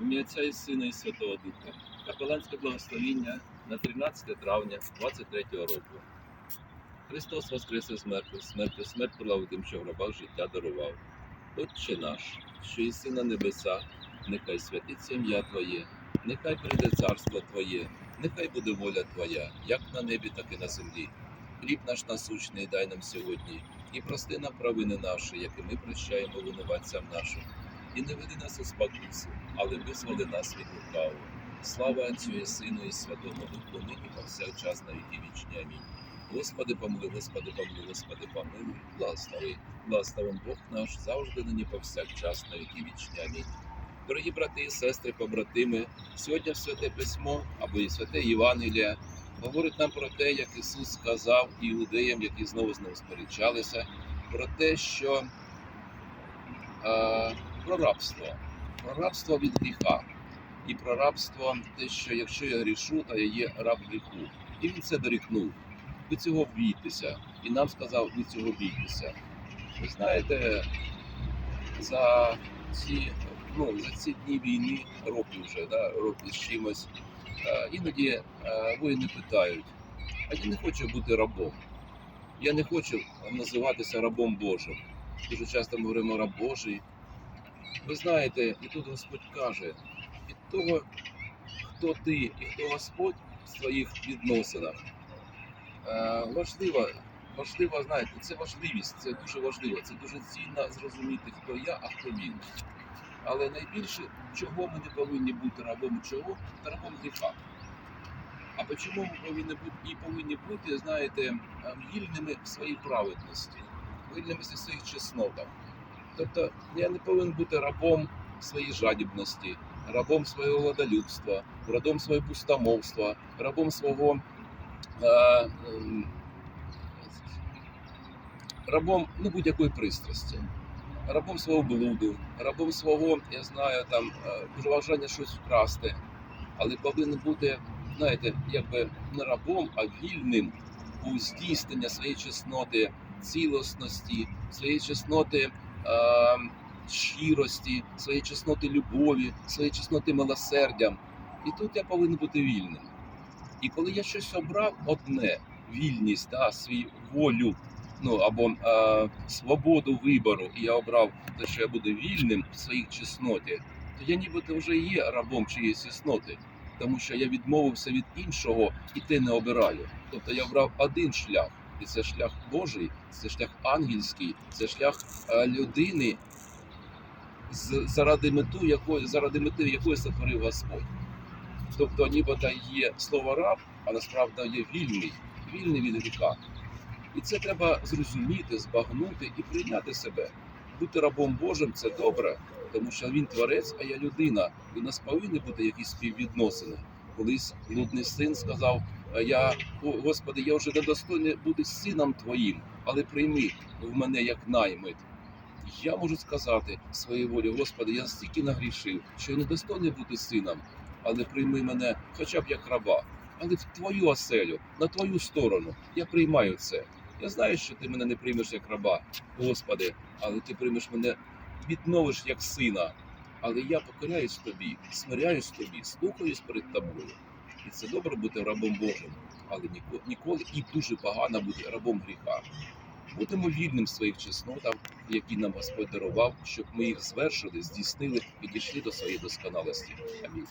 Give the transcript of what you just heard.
Ім'я Отця і Сина і Святого Духа. Капеланське благословіння на 13 травня 23 року. Христос воскрес із мертвих, смертю смерть подолав тим, що в гробах життя дарував. Отче наш, що єси на небесах, нехай святиться ім'я Твоє, нехай прийде царство Твоє, нехай буде воля Твоя, як на небі, так і на землі. Хліб наш насущний дай нам сьогодні, і прости нам провини наші, які ми прощаємо винуватцям нашим. І не веди нас у спокусу, але визволи нас від лукавого. Слава Отцю і Сину і Святому Духу, нині повсякчас на віки вічні. Амінь. Господи, помилуй, Господи, помилуй, Господи, помилуй, благослови. Благословен Бог наш завжди нині повсякчас на віки вічні. Амінь. Дорогі брати і сестри, побратими, сьогодні Святе Письмо або і Святе Євангелія говорить нам про те, як Ісус сказав іудеям, які знову з ним сперечалися, про те, що е, про рабство, про рабство від гріха. І про рабство, те, що якщо я грішу, то я є раб гріху. І він це дорікнув. Ви цього бійтеся. І нам сказав, ви цього бійтеся. Ви знаєте, за ці, ну, за ці дні війни, роки вже, да, роки з чимось, е, іноді е, воїни питають, а я не хочу бути рабом. Я не хочу називатися рабом Божим. Дуже часто ми говоримо раб Божий. Ви знаєте, і тут Господь каже, від того, хто ти і хто Господь в своїх відносинах. Е, важливо, важливо, знаєте, це важливість, це дуже важливо, це дуже цінно зрозуміти, хто я, а хто він. Але найбільше, чого ми не повинні бути рабом, чого рабом гріха. А чому ми повинні бути і повинні бути, знаєте, е, вільними в своїй праведності, вільними в своїх чеснотах. Тобто я не повинен бути рабом своєї жадібності, рабом свого владолюбства, рабом свого пустомовства, рабом свого е, ем, рабом ну, будь-якої пристрасті, рабом свого блуду, рабом свого, я знаю, там е, бажання щось вкрасти, але повинен бути, знаєте, якби не рабом, а вільним у здійснення своєї чесноти, цілісності, своєї чесноти. Е, щирості, своєї чесноти любові, своєї чесноти милосердя. І тут я повинен бути вільним. І коли я щось обрав одне, вільність, да, свій волю, ну або е, свободу вибору, і я обрав те, що я буду вільним в своїй чесноті, то я нібито вже є рабом чиєїсь чесноти, тому що я відмовився від іншого і те не обираю. Тобто я обрав один шлях. І це шлях Божий, це шлях ангельський, це шлях е, людини, заради мету якої, заради мети якої сотворив Господь. Тобто, нібито є слово раб, а насправді є вільний, вільний від гріха. І це треба зрозуміти, збагнути і прийняти себе. Бути рабом Божим це добре, тому що він творець, а я людина. І у нас повинні бути якісь співвідносини. Колись блудний син сказав: Я, «О, Господи, я вже недостойний бути сином твоїм, але прийми в мене як наймит. Я можу сказати своєю волі, Господи, я стільки нагрішив, що я недостойний бути сином, але прийми мене хоча б як раба, але в твою оселю, на твою сторону. Я приймаю це. Я знаю, що ти мене не приймеш як раба, Господи, але ти приймеш мене, відновиш як сина. Але я покоряюсь тобі, смиряюсь тобі, слухаюсь перед тобою. І це добре бути рабом Божим, але ніко- ніколи і дуже погано бути рабом гріха. Будемо вільним своїх чеснотах, які нам Господь дарував, щоб ми їх звершили, здійснили і дійшли до своєї досконалості. Амінь.